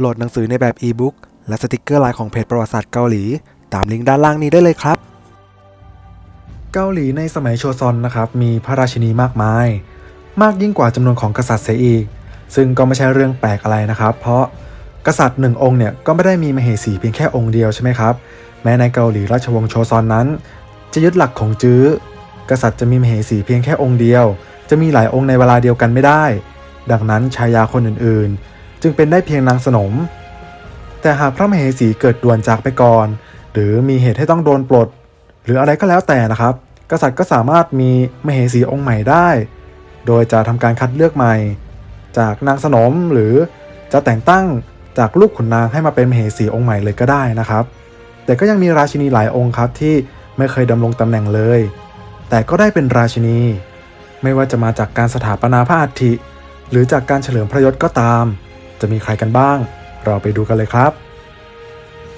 โหลดหนังสือในแบบอีบุ๊กและสติกเกอร์ลายของเพจประวัติศาสตร์เกาหลี ตามลิงก์ด้านล่างนี้ได้เลยครับ เกาหลีในสมัยโชซอนนะครับมีพระราชินีมากมาย มากยิ่งกว่าจำนวนของกษัตริย์เสียอีก ซึ่งก็ไม่ใช่เรื่องแปลกอะไรนะครับ เพราะกษัตริย์หนึ่งองค์เนี่ยก็ไม่ได้มีมเหสีเพียงแค่องค์เดียวใช่ไหมครับ แม้ในเกาหลีราชวงศ์โชซอนนั้น จะยึดหลักของจื้อ กษัตริย์จะมีมเหสีเพียงแค่องค์เดียว จะมีหลายองค์ในเวลาเดียวกันไม่ได้ ดังนั้นชายาคนอื่นๆ จึงเป็นได้เพียงนางสนม แต่หากพระมเหสีเกิดด่วนจากไปก่อน หรือมีเหตุให้ต้องโดนปลด หรืออะไรก็แล้วแต่นะครับ กษัตริย์ก็สามารถมีมเหสีองค์ใหม่ได้ โดยจะทำการคัดเลือกใหม่ จากนางสนมหรือจะแต่งตั้งจากลูกขุนนางให้มาเป็นมเหสีองค์ใหม่เลยก็ได้นะครับ แต่ก็ยังมีราชินีหลายองค์ครับที่ไม่เคยดำรงตำแหน่งเลย แต่ก็ได้เป็นราชินี ไม่ว่าจะมาจากการสถาปนาพระอัฐิหรือจากการเฉลิมพระยศก็ตาม จะมีใครกันบ้าง เราไปดูกันเลยครับ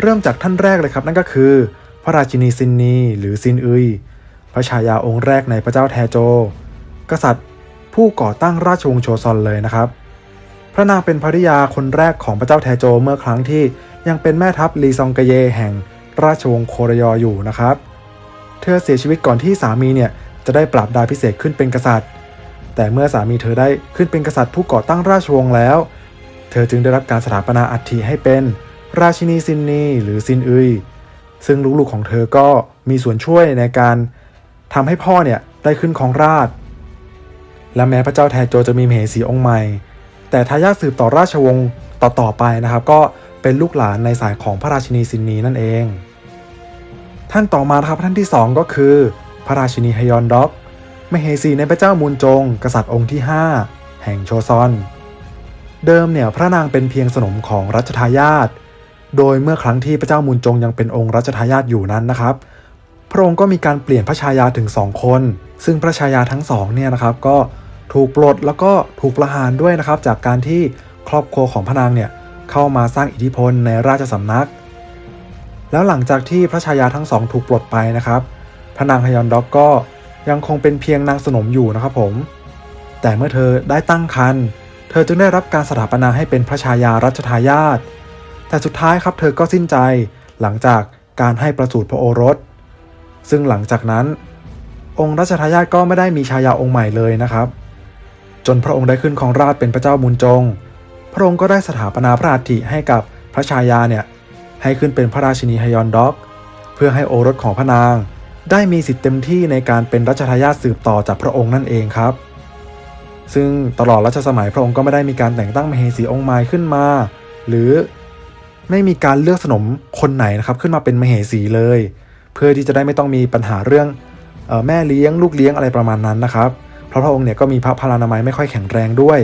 เริ่มจากท่านแรกเลยครับ นั่นก็คือ พระราชินีซินนีหรือซินอุยพระชายาองค์แรกในพระเจ้าแทโจ กษัตริย์ผู้ก่อตั้งราชวงศ์โชซอนเลยนะครับ พระนางเป็นภริยาคนแรกของพระเจ้าแทโจเมื่อครั้งที่ยังเป็นแม่ทัพลีซองกเยแห่งราชวงศ์โครยออยู่นะครับ เธอเสียชีวิตก่อนที่สามีเนี่ยจะได้ปราบดาพิเศษขึ้นเป็นกษัตริย์ แต่เมื่อสามีเธอได้ขึ้นเป็นกษัตริย์ผู้ก่อตั้งราชวงศ์แล้ว เธอจึงได้รับการสถาปนาอัฐิให้เป็นราชินีซินนีหรือซินอุยซึ่งลูกๆของเธอก็มีส่วนช่วยในการทำให้พ่อเนี่ยได้ขึ้นของราช และแม้พระเจ้าแทโจจะมีมเหสีองค์ใหม่ แต่ทายาทสืบต่อราชวงศ์ต่อๆไปนะครับ ก็เป็นลูกหลานในสายของพระราชินีซินนีนั่นเอง ท่านต่อมาครับท่านที่ 2 ก็คือ พระราชินีฮยอนด็อกมเหสีในพระเจ้ามูนจง กษัตริย์องค์ที่ 5 แห่งโชซอน เดิมเนี่ยพระนางเป็นเพียงสนมของรัชทายาท โดยเมื่อครั้งที่พระเจ้ามูนจงยังเป็นองค์รัชทายาทอยู่นั้นนะครับ พระองค์ก็มีการเปลี่ยนพระชายาถึง2คน ซึ่งพระชายาทั้งสองเนี่ยนะครับก็ถูกปลดแล้วก็ถูกประหารด้วยนะครับ จากการที่ครอบครัวของพระนางเนี่ยเข้ามาสร้างอิทธิพลในราชสำนัก แล้วหลังจากที่พระชายาทั้งสองถูกปลดไปนะครับ พระนางฮยอนด็อกก็ยังคงเป็นเพียงนางสนมอยู่นะครับผม แต่เมื่อเธอได้ตั้งครรภ์ เธอจึงได้รับการสถาปนาให้เป็นพระชายารัชทายาท แต่สุดท้ายครับเธอก็สิ้นใจหลังจากการให้ประสูติพระโอรส ซึ่งหลังจากนั้น องค์รัชทายาทก็ไม่ได้มีชายาองค์ใหม่เลยนะครับ จนพระองค์ได้ขึ้นของราชเป็นพระเจ้ามุนจง พระองค์ก็ได้สถาปนาพระอัฐิให้กับพระชายาเนี่ยให้ขึ้นเป็นพระราชินีฮยอนด็อก เพื่อให้โอรสของพระนาง ได้มีสิทธิ์เต็มที่ในการเป็นรัชทายาทสืบต่อจากพระองค์นั่นเองครับ ซึ่งตลอดรัชสมัยพระองค์ก็ไม่ได้มีการแต่งตั้งมเหสีองค์ใหม่ขึ้นมา หรือไม่มีการเลือกสนมคนไหนนะครับขึ้นมาเป็นมเหสีเลย เพื่อที่จะได้ไม่ต้องมีปัญหาเรื่องออแม่เลี้ยงลูกเลี้ยงอะไรประมาณนั้นนะครับ เพราะพระองค์เนี่ยก็มีพระพลานามัยไม่ค่อยแข็งแรงด้วย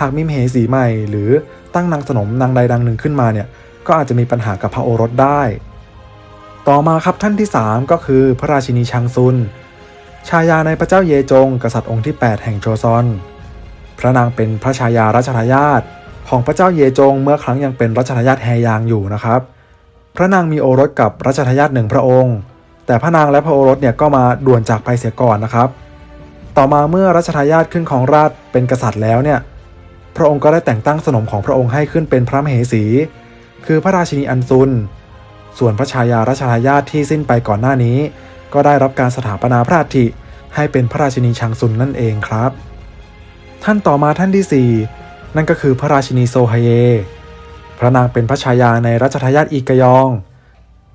หากมีมเหสีใหม่ หรือตั้งนางสนมนางใดดังหนึ่งขึ้นมาเนี่ยก็อาจจะมีปัญหากับพระโอรสได้ ต่อมาครับท่านที่ 3 ก็คือพระราชินีชังซุน ชายาในพระเจ้าเยจง กษัตริย์องค์ที่ 8 แห่งโชซอน ระนางเป็นพระชายารัชทายาทของพระเจ้าเยจงเมื่อครั้งยังเป็นรัชทายาทแฮยางอยู่นะครับ พระนางมีโอรสกับรัชทายาทหนึ่งพระองค์ แต่พระนางและพระโอรสเนี่ยก็มาด่วนจากไปเสียก่อนนะครับ ต่อมาเมื่อรัชทายาทขึ้นของราชเป็นกษัตริย์แล้วเนี่ยพระองค์ก็ได้แต่งตั้งสนมของพระองค์ให้ขึ้นเป็นพระมเหสี คือพระราชินีอันซุน ส่วนพระชายารัชทายาทที่สิ้นไปก่อนหน้านี้ ก็ได้รับการสถาปนาพระอัฐิให้เป็นพระราชินีชังซุนนั่นเองครับ ท่านต่อมาท่านที่ 4 นั่นก็คือพระราชินีโซฮเย พระนางเป็นพระชายาในรัชทายาทอีกยอง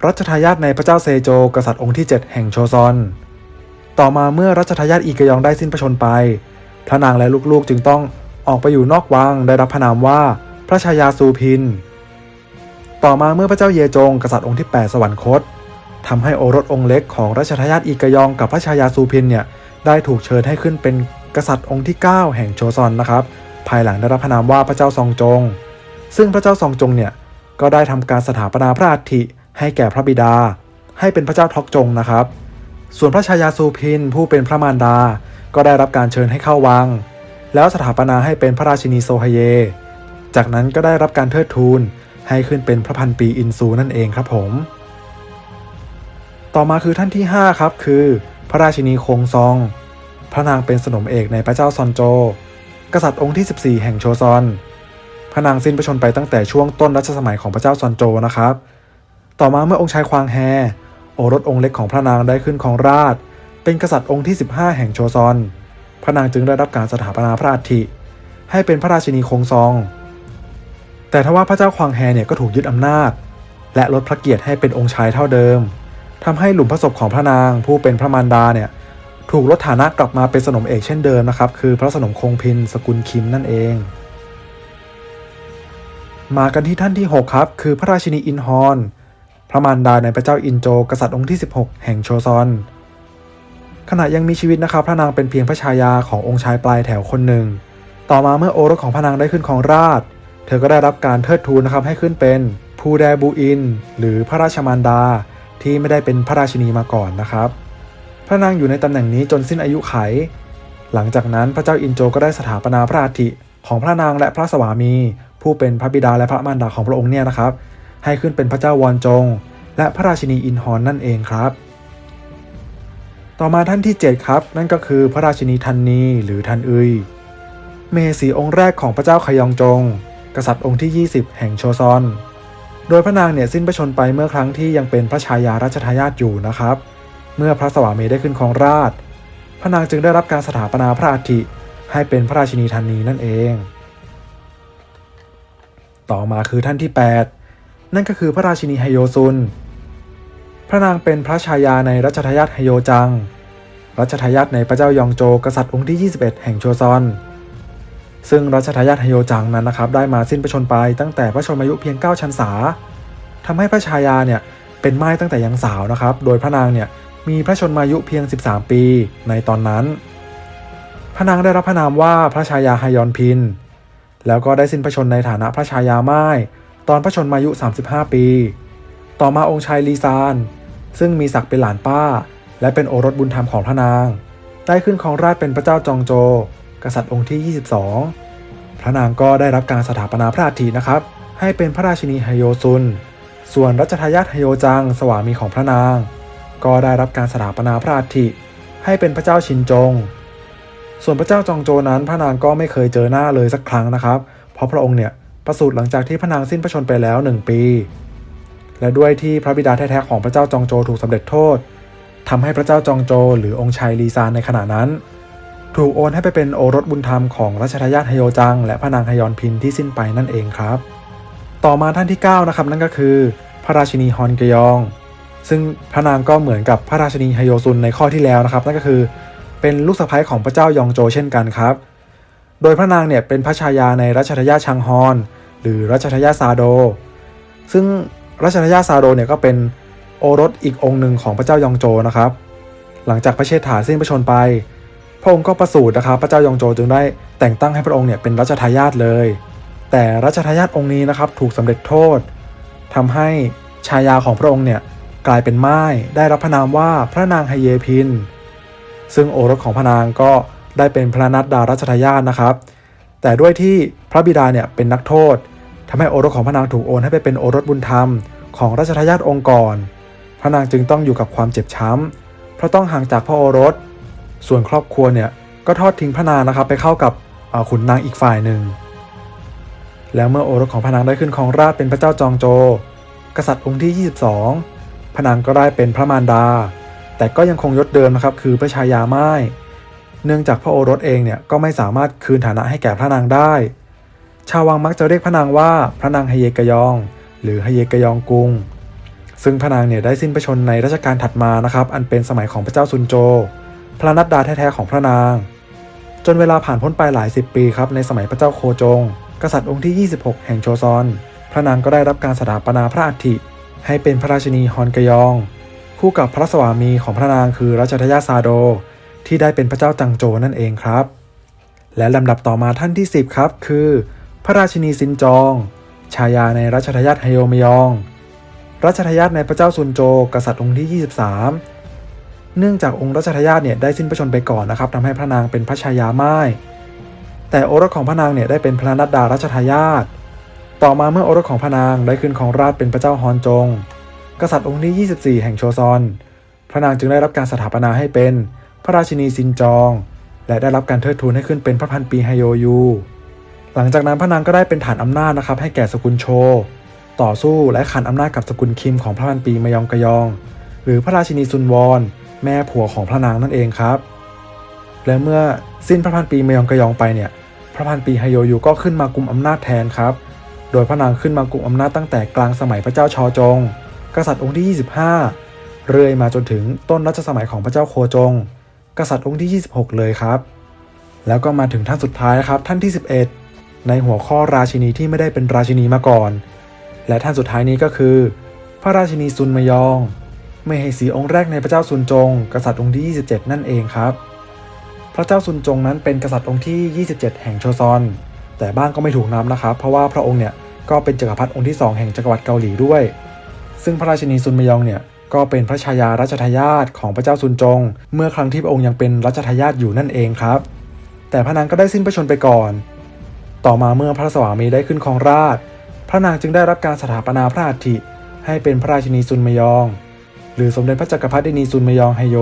รัชทายาทในพระเจ้าเซโจกษัตริย์องค์ที่ 7 แห่งโชซอน ต่อมาเมื่อรัชทายาทอีกยองได้สิ้นพระชนไป พระนางและลูกๆจึงต้องออกไปอยู่นอกวังได้รับพระนามว่าพระชายาซูพิน ต่อมาเมื่อพระเจ้าเยจงกษัตริย์องค์ที่ 8 สวรรคตทำให้โอรสองค์เล็กของรัชทายาทอีกยองกับพระชายาซูพินเนี่ยได้ถูกเชิญให้ขึ้นเป็น กษัตริย์องค์ที่ 9 แห่งโชซอนนะครับ ภายหลังได้รับพระนามว่าพระเจ้าซองจง ซึ่งพระเจ้าซองจงเนี่ยก็ได้ทำการสถาปนาพระอัฐิให้แก่พระบิดา ให้เป็นพระเจ้าทอกจงนะครับ ส่วนพระชายาซูพินผู้เป็นพระมารดา ก็ได้รับการเชิญให้เข้าวัง แล้วสถาปนาให้เป็นพระราชินีโซฮเย จากนั้นก็ได้รับการเทิดทูนให้ขึ้นเป็นพระพันปีอินซูนั่นเองครับผม ต่อมาคือท่านที่ 5 ครับ คือ พระราชินีคงซอง พระนางเป็นสนมเอกในพระเจ้าซอนโจ กษัตริย์องค์ที่ 14 แห่งโชซอน พระนางสิ้นพระชนไปตั้งแต่ช่วงต้นรัชสมัยของพระเจ้าซอนโจนะครับ ต่อมาเมื่อองค์ชายควางแฮ โอรสองค์เล็กของพระนางได้ขึ้นครองราช เป็นกษัตริย์องค์ที่ 15 แห่งโชซอน พระนางจึงได้รับการสถาปนาพระอัฐิ ให้เป็นพระราชินีคงซอง แต่ทว่าพระเจ้าควางแฮเนี่ยก็ถูกยึดอำนาจ และลดพระเกียรติให้เป็นองค์ชายเท่าเดิมทำให้หลุมพระศพของพระนางผู้เป็นพระมารดาเนี่ย ถูกลดฐานะกลับมาเป็นสนมเอกเช่นเดิมนะครับ คือพระสนมคงพินสกุลคิมนั่นเอง มากันที่ท่านที่ 6 ครับ คือพระราชินีอินฮอน พระมารดาในพระเจ้าอินโจ กษัตริย์องค์ที่ 16 แห่งโชซอน ขณะยังมีชีวิตนะครับ พระนางเป็นเพียงพระชายาขององค์ชายปลายแถวคนหนึ่ง ต่อมาเมื่อโอรสของพระนางได้ขึ้นของราช เธอก็ได้รับการเทิดทูนนะครับให้ขึ้นเป็นภูแดบูอิน หรือพระราชมารดาที่ไม่ได้เป็นพระราชินีมาก่อนนะครับ พระนางอยู่ในตำแหน่งนี้จนสิ้นอายุไข หลังจากนั้นพระเจ้าอินโจก็ได้สถาปนาพระอาทิของพระนางและพระสวามี ผู้เป็นพระบิดาและพระมารดาของพระองค์เนี่ยนะครับ ให้ขึ้นเป็นพระเจ้าวอนจง และพระราชินีอินฮอนนั่นเองครับ ต่อมาท่านที่ 7 ครับ นั่นก็คือพระราชินีทันนีหรือทันอุยเมสีองค์แรกของพระเจ้าขยองจง กษัตริย์องค์ที่ 20 แห่งโชซอน โดยพระนางเนี่ยสิ้นพระชนไปเมื่อครั้งที่ยังเป็นพระชายารัชทายาทอยู่นะครับ เมื่อพระสวามีได้ขึ้นครองราชพระนางจึงได้รับการสถาปนาพระอาทิให้เป็นพระราชินีทันนีนั่นเอง ต่อมาคือท่านที่ 8 นั่นก็คือพระราชินีไฮโยซุน พระนางเป็นพระชายาในรัชทายาทไฮโยจัง รัชทายาทในพระเจ้ายองโจกษัตริย์องค์ที่ 21 แห่งโชซอน ซึ่งรัชทายาทไฮโยจังนั้นนะครับได้มาสิ้นพระชนไปตั้งแต่พระชนมายุเพียง 9 ชันษาทำให้พระชายาเนี่ยเป็นไม้ตั้งแต่ยังสาวนะครับ โดยพระนางเนี่ย มีพระชนมายุเพียง 13 ปีในตอนนั้น พระนางได้รับพระนามว่าพระชายาไฮยอนพิน แล้วก็ได้สิ้นพระชนในฐานะพระชายาไม้ตอนพระชนมายุ 35 ปี ต่อมาองค์ชายลีซาน ซึ่งมีศักดิ์เป็นหลานป้า และเป็นโอรสบุญธรรมของพระนาง ได้ขึ้นครองราชเป็นพระเจ้าจองโจ กษัตริย์องค์ที่ 22 พระนางก็ได้รับการสถาปนาพระอาทินะครับ ให้เป็นพระราชินีไฮโยซุน ส่วนรัชทายาทไฮโยจัง สวามีของพระนาง ก็ได้รับการสถาปนาพระอาทิให้เป็นพระเจ้าชินจง ส่วนพระเจ้าจองโจนั้นพระนางก็ไม่เคยเจอหน้าเลยสักครั้งนะครับ เพราะพระองค์เนี่ยประสูติหลังจากที่พระนางสิ้นพระชนไปแล้ว1ปี และด้วยที่พระบิดาแท้ๆของพระเจ้าจองโจถูกสำเร็จโทษทำให้พระเจ้าจองโจหรือองค์ชายลีซานในขณะนั้น ถูกโอนให้ไปเป็นโอรสบุญธรรมของรัชทายาทไฮโยจัง และพระนางฮยอนพินที่สิ้นไปนั่นเองครับ ต่อมาท่านที่ 9 นะครับนั่นก็คือ พระราชินีฮอนกยอง ซึ่งพระนางก็เหมือนกับพระราชนีไฮโยซุนในข้อที่แล้วนะครับ นั่นก็คือเป็นลูกสะใภ้ของพระเจ้ายองโจเช่นกันครับ โดยพระนางเนี่ยเป็นพระชายาในรัชทายาทชังฮอน หรือรัชทายาทซาโด ซึ่งรัชทายาทซาโดเนี่ยก็เป็นโอรสอีกองค์หนึ่งของพระเจ้ายองโจนะครับ หลังจากพระเชษฐาสิ้นพระชนไป พระองค์ก็ประสูตินะครับ พระเจ้ายองโจจึงได้แต่งตั้งให้พระองค์เนี่ยเป็นรัชทายาทเลย แต่รัชทายาทองค์นี้นะครับถูกสำเร็จโทษทำให้ชายาของพระองค์เนี่ย กลายเป็นไม้ได้รับพระนามว่าพระนางไฮเยพิน ซึ่งโอรสของพระนางก็ได้เป็นพระนัดดารัชทายาทนะครับ แต่ด้วยที่พระบิดาเนี่ยเป็นนักโทษทำให้โอรสของพระนางถูกโอนให้ไปเป็นโอรสบุญธรรมของรัชทายาทองค์ก่อน พระนางจึงต้องอยู่กับความเจ็บช้ำเพราะต้องห่างจากพระโอรส ส่วนครอบครัวเนี่ยก็ทอดทิ้งพระนางนะครับไปเข้ากับขุนนางอีกฝ่ายหนึ่ง แล้วเมื่อโอรสของพระนางได้ขึ้นครองราชเป็นพระเจ้าจองโจ กษัตริย์องค์ที่ 22 นางก็ได้เป็นพระมารดา แต่ก็ยังคงยศเดิมนะครับ คือพระชายาไม้เนื่องจากพระโอรสเองเนี่ยก็ไม่สามารถคืนฐานะให้แก่พระนางได้ ชาววังมักจะเรียกพระนางว่าพระนางฮเยกยอง หรือฮเยกยองกุง ซึ่งพระนางเนี่ยได้สิ้นพระชนในรัชกาลถัดมานะครับ อันเป็นสมัยของพระเจ้าซุนโจ พระนัดดาแท้ๆของพระนาง จนเวลาผ่านพ้นไปหลายสิบปีครับในสมัยพระเจ้าโคจง กษัตริย์องค์ที่ 26 แห่งโชซอน พระนางก็ได้รับการสถาปนาพระอัฐิ ให้เป็นพระราชินีฮอนกยอง คู่กับพระสวามีของพระนางคือรัชทายาทซาโด ที่ได้เป็นพระเจ้าจังโจนั่นเองครับ และลำดับต่อมาท่านที่ 10 ครับ คือ พระราชินีซินจอง ชายาในรัชทายาทไฮโยมยอง รัชทายาทในพระเจ้าซุนโจ กษัตริย์องค์ที่ 23 เนื่องจากองค์รัชทายาทเนี่ยได้สิ้นพระชนม์ไปก่อนนะครับทำให้พระนางเป็นพระชายาไม้แต่โอรสของพระนางเนี่ยได้เป็นพระนัดดารัชทายาท ต่อมาเมื่อโอรสของพระนางได้ขึ้นของราชเป็นพระเจ้าฮอนจง กษัตริย์องค์ที่ 24 แห่งโชซอน พระนางจึงได้รับการสถาปนาให้เป็นพระราชินีซินจอง และได้รับการเทิดทูนให้ขึ้นเป็นพระพันปีไฮโยยู หลังจากนั้นพระนางก็ได้เป็นฐานอำนาจนะครับให้แก่สกุลโช ต่อสู้และขันอำนาจกับสกุลคิมของพระพันปีมยองกยอง หรือพระราชินีซุนวอน แม่ผัวของพระนางนั่นเองครับ และเมื่อสิ้นพระพันปีมยองกยองไปเนี่ย พระพันปีไฮโยยูก็ขึ้นมากุมอำนาจแทนครับ โดยพระนางขึ้นมากุมอำนาจตั้งแต่กลางสมัยพระเจ้าชอจง กษัตริย์องค์ที่ 25 เรื่อยมาจนถึงต้นรัชสมัยของพระเจ้าโคจง กษัตริย์องค์ที่ 26 เลยครับ แล้วก็มาถึงท่านสุดท้ายครับท่านที่ 11 ในหัวข้อราชินีที่ไม่ได้เป็นราชินีมาก่อน และท่านสุดท้ายนี้ก็คือ พระราชินีซุนมยองไม่ให้สีองค์แรกในพระเจ้าซุนจง กษัตริย์องค์ที่ 27 นั่นเองครับ พระเจ้าซุนจงนั้นเป็นกษัตริย์องค์ที่ 27 แห่งโชซอน แต่บ้างก็ไม่ถูกนับนะครับ เพราะว่าพระองค์เนี่ยก็เป็นจักรพรรดิองค์ที่ 2 แห่งจักรวรรดิเกาหลีด้วย ซึ่งพระราชินีซุนมยองเนี่ยก็เป็นพระชายารัชทายาทของพระเจ้าซุนจง เมื่อครั้งที่พระองค์ยังเป็นรัชทายาทอยู่นั่นเองครับ แต่พระนางก็ได้สิ้นพระชนไปก่อน ต่อมาเมื่อพระสวามีได้ขึ้นครองราชพระนางจึงได้รับการสถาปนาพระอัฐิให้เป็นพระราชินีซุนมยอง หรือสมเด็จพระจักรพรรดินีซุนมยองไฮโย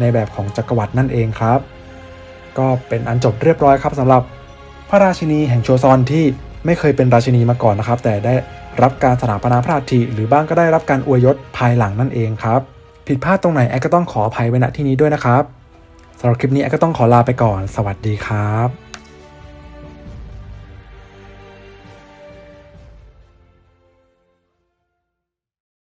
ในแบบของจักรวรรดินั่นเองครับ ก็เป็นอันจบเรียบร้อยครับสำหรับ พระราชินีแห่งโชซอนที่ไม่เคยเป็นราชินีมาก่อนนะครับ แต่ได้รับการสถาปนาพระอัฐิหรือบ้างก็ได้รับการอวยยศภายหลังนั่นเองครับ ผิดพลาดตรงไหนแอดก็ต้องขออภัยไว้ณที่นี้ด้วยนะครับสำหรับคลิปนี้แอดก็ต้องขอลาไปก่อน สวัสดีครับ